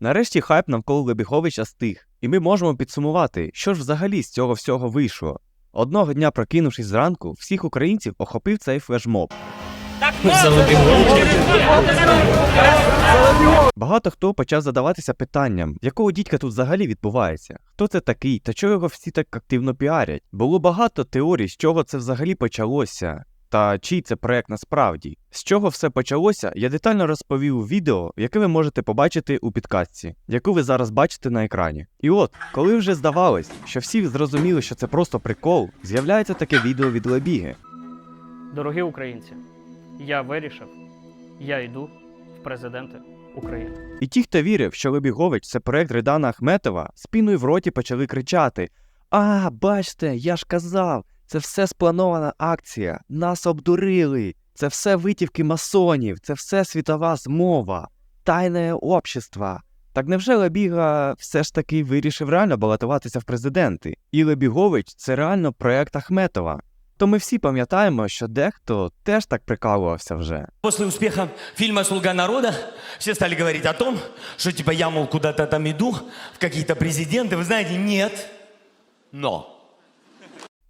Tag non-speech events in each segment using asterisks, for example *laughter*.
Нарешті хайп навколо Лебіговича стих, і ми можемо підсумувати, що ж взагалі з цього всього вийшло. Одного дня, прокинувшись зранку, всіх українців охопив цей флешмоб. Багато хто почав задаватися питанням, якого дідька тут взагалі відбувається, хто це такий та чого його всі так активно піарять. Було багато теорій, з чого це взагалі почалося. Та чий це проект насправді? З чого все почалося, я детально розповів у відео, яке ви можете побачити у підкастці, яку ви зараз бачите на екрані. І от, коли вже здавалось, що всі зрозуміли, що це просто прикол, з'являється таке відео від Лебіги. Дорогі українці, я вирішив, я йду в президенти України. І ті, хто вірив, що Лебігович це проект Ридана Ахметова, з піною в роті почали кричати: А, бачте, я ж казав, це все спланована акція, нас обдурили, це все витівки масонів, це все світова змова, тайне общество. Так невже Лебіга все ж таки вирішив реально балотуватися в президенти? І Лебігович це реально проект Ахметова. То ми всі пам'ятаємо, що дехто теж так прикалувався вже. После успеха фильма «Слуга народа» все стали говорить о том, что типа я, мол, куда-то там иду, в какие-то президенты. Вы знаете, нет, но.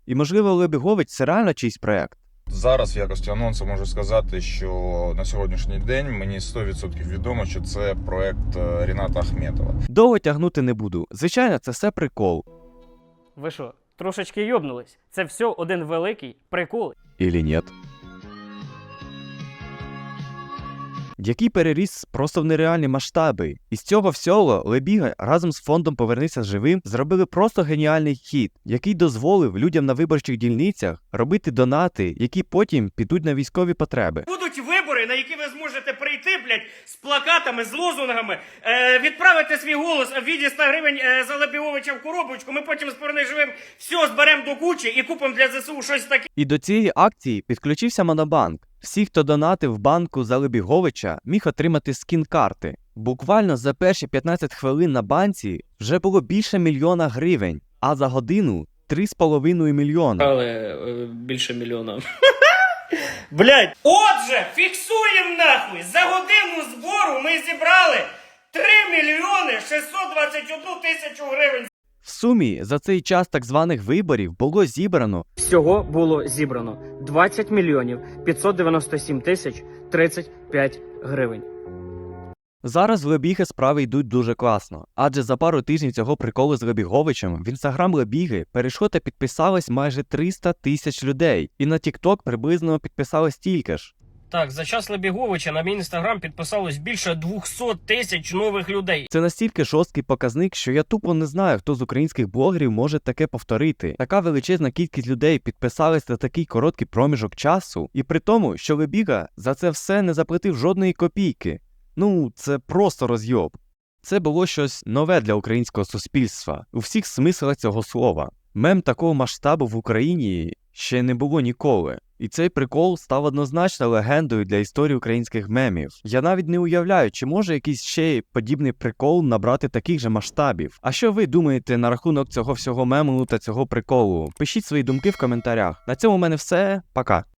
І можливо, Лебігович це реально чийсь проект. Зараз в якості анонсу можу сказати, що на сьогоднішній день мені 100% відомо, що це проект е, Ріната Ахметова. Довго тягнути не буду. Звичайно, це все прикол. Ви що, трошечки йобнулись? Це все один великий прикол. Ілі ні. Який переріс просто в нереальні масштаби. І з цього всього Лебіга разом з фондом Повернися живим зробили просто геніальний хід, який дозволив людям на виборчих дільницях робити донати, які потім підуть на військові потреби. Будуть вибори, на які ви зможете прийти, блядь, з плакатами, з лозунгами, е, відправити свій голос в віді 100 гривень е, за Лебіговича в коробочку. Ми потім з Поверни живим все зберемо до кучі і купимо для ЗСУ щось таке. І до цієї акції підключився Монобанк. Всі, хто донатив банку за Лебіговича, міг отримати скін карти. Буквально за перші 15 хвилин на банці вже було більше мільйона гривень, а за годину 3,5 мільйона. Але е, більше мільйона. *laughs* Блядь. Отже, фіксуємо нахуй. За годину збору ми зібрали 3 мільйони 621 тисячу гривень. В сумі за цей час так званих виборів було зібрано Всього було зібрано 20 мільйонів 597 тисяч 35 гривень. Зараз в Лебіги справи йдуть дуже класно, адже за пару тижнів цього приколу з Лебіговичем в інстаграм Лебіги перейшло та підписалось майже 300 тисяч людей, і на Тікток приблизно підписалось стільки ж. Так, за час Лебіговича на мій інстаграм підписалось більше 200 тисяч нових людей. Це настільки жорсткий показник, що я тупо не знаю, хто з українських блогерів може таке повторити. Така величезна кількість людей підписалась на такий короткий проміжок часу, і при тому, що Лебіга за це все не заплатив жодної копійки. Ну, це просто розйоб. Це було щось нове для українського суспільства у всіх смислах цього слова. Мем такого масштабу в Україні ще не було ніколи. І цей прикол став однозначно легендою для історії українських мемів. Я навіть не уявляю, чи може якийсь ще подібний прикол набрати таких же масштабів. А що ви думаєте на рахунок цього всього мему та цього приколу? Пишіть свої думки в коментарях. На цьому в мене все. Пока.